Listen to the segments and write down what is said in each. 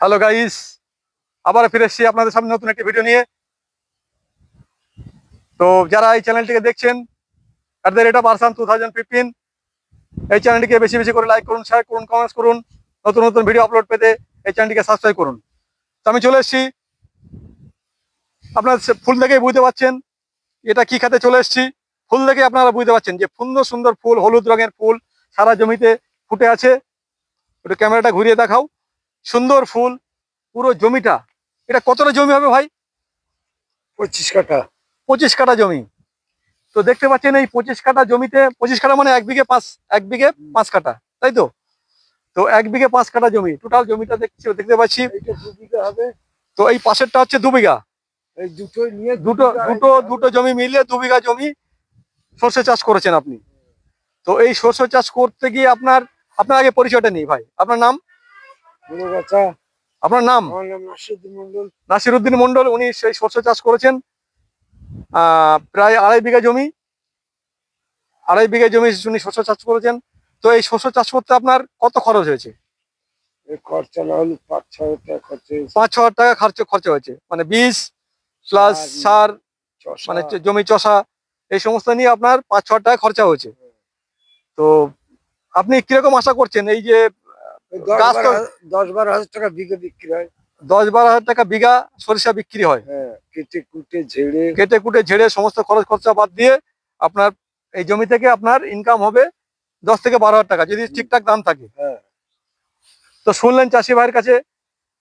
Hello guys আবার ফিরে এসেছি আপনাদের সামনে নতুন একটি ভিডিও নিয়ে। তো যারা এই চ্যানেলটিকে দেখছেন at the rate of two thousand fifteen এই চ্যানেলটিকে বেশি বেশি করে লাইক করুন শেয়ার করুন কমেন্টস করুন, নতুন নতুন ভিডিও আপলোড পেতে এই চ্যানেলটিকে সাবস্ক্রাইব করুন। তো আমি চলে এসেছি। আপনার ফুল দেখেই বুঝতে পারছেন এটা কি খাতে চলে এসেছি। ফুল দেখে আপনারা বুঝতে পারছেন যে সুন্দর সুন্দর ফুল, হলুদ রঙের ফুল সারা জমিতে ফুটে আছে। একটু ক্যামেরাটা ঘুরিয়ে দেখাও। সুন্দর ফুল পুরো জমিটা। এটা কতটা জমি হবে ভাই? পঁচিশ কাঠা। পঁচিশ কাঠা জমি। তো দেখতে পাচ্ছেন এই পঁচিশ কাঠা জমিতে পঁচিশ কাঠা মানে এক বিঘে পাঁচ এক বিঘে পাঁচ কাঠা তাই তো? তো এক বিঘে পাঁচ কাঠা জমি টোটাল জমিটা দেখছি দেখতে পাচ্ছি। হবে। তো এই পাশেরটা হচ্ছে দু বিঘা। এই দুটোই নিয়ে দুটো দুটো দুটো জমি মিলিয়ে দু বিঘা জমি সর্ষে চাষ করেছেন আপনি। তো এই সর্ষে চাষ করতে গিয়ে আপনার আপনার আগে পরিচয়টা নেই ভাই। আপনার নাম? আপনার নাম? নাসিরুদ্দিন মন্ডল উনি সেই সর্ষে চাষ করেছেন। প্রায় আড়াই বিঘা জমি। আড়াই বিঘা জমি উনি শস্য চাষ করেছেন। তো এই শস্য চাষ করতে আপনার কত খরচ হয়েছে? খরচা না হলে পাঁচ ছ হাজার টাকা খরচা পাঁচ ছ হাজার টাকা খরচ খরচা হয়েছে। মানে বীজ প্লাস সার, মানে জমি চষা এই সমস্ত নিয়ে আপনার পাঁচ ছ হাজার টাকা খরচা হয়েছে। তো আপনি কীরকম আশা করছেন এই যে গাছ তো- দশ বারো হাজার টাকা বিঘে বিক্রি হয়। দশ বারো হাজার টাকা বিঘা সরিষা বিক্রি হয়। হ্যাঁ কেটে কুটে ঝেড়ে। কেটে কুটে ঝেড়ে সমস্ত খরচ খরচা বাদ দিয়ে আপনার এই জমি থেকে আপনার ইনকাম হবে দশ থেকে বারো হাজার টাকা যদি ঠিকঠাক দাম থাকে। হ্যাঁ। তো শুনলেন চাষি ভাইয়ের কাছে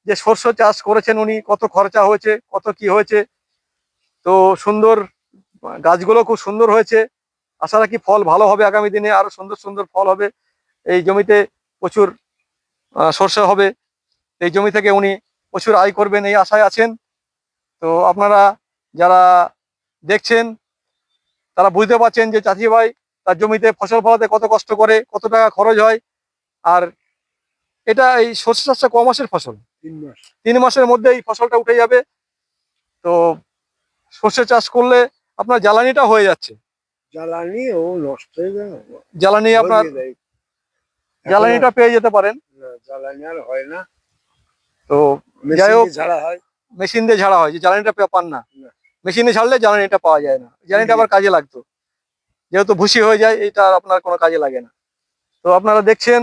যে শস্য চাষ করেছেন উনি কত খরচা হয়েছে কত কি হয়েছে। তো সুন্দর গাছগুলো খুব সুন্দর হয়েছে। আশা রাখি ফল ভালো হবে আগামী দিনে আরও সুন্দর সুন্দর ফল হবে। এই জমিতে প্রচুর সর্ষে হবে। এই জমি থেকে উনি প্রচুর আয় করবেন এই আশায় আছেন। তো আপনারা যারা দেখছেন তারা বুঝতে পারছেন যে চাষি ভাই তার জমিতে ফসল ফলাতে কত কষ্ট করে কত টাকা খরচ হয়। আর এটা এই সর্ষে চাষটা ক মাসের ফসল? তিন মাস। তিন মাসের মধ্যে এই ফসলটা উঠে যাবে। তো সর্ষে চাষ করলে আপনার জ্বালানিটা হয়ে যাচ্ছে। জ্বালানি ও নষ্ট হয়ে জ্বালানি আপনার জ্বালানিটা পেয়ে যেতে পারেন। জ্বালানি আর হয় না। তো যাই হোক ঝাড়া হয়। মেশিন দিয়ে ঝাড়া হয় যে জ্বালানিটা পান না। মেশিনে ঝাড়লে জ্বালানিটা পাওয়া যায় না। জ্বালানিটা আবার কাজে লাগতো। যেহেতু ভুসি হয়ে যায় এটা আর আপনার কোনো কাজে লাগে না। তো আপনারা দেখছেন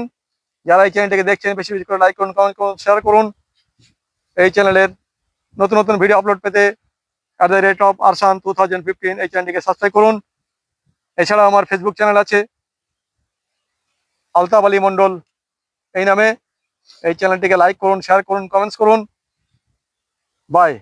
যারা এই চ্যানেলটাকে দেখছেন বেশি বেশি করে লাইক করুন কমেন্ট করুন শেয়ার করুন। এই চ্যানেলের নতুন নতুন ভিডিও আপলোড পেতে অ্যাট দ্য রেট অফ আরসান টু থাউজেন্ড ফিফটিন এই চ্যানেলটিকে সাবস্ক্রাইব করুন। এছাড়াও আমার ফেসবুক চ্যানেল আছে আলতাফ আলী মন্ডল এই নামে এই চ্যানেলটিকে লাইক করুন শেয়ার করুন কমেন্টস করুন। বাই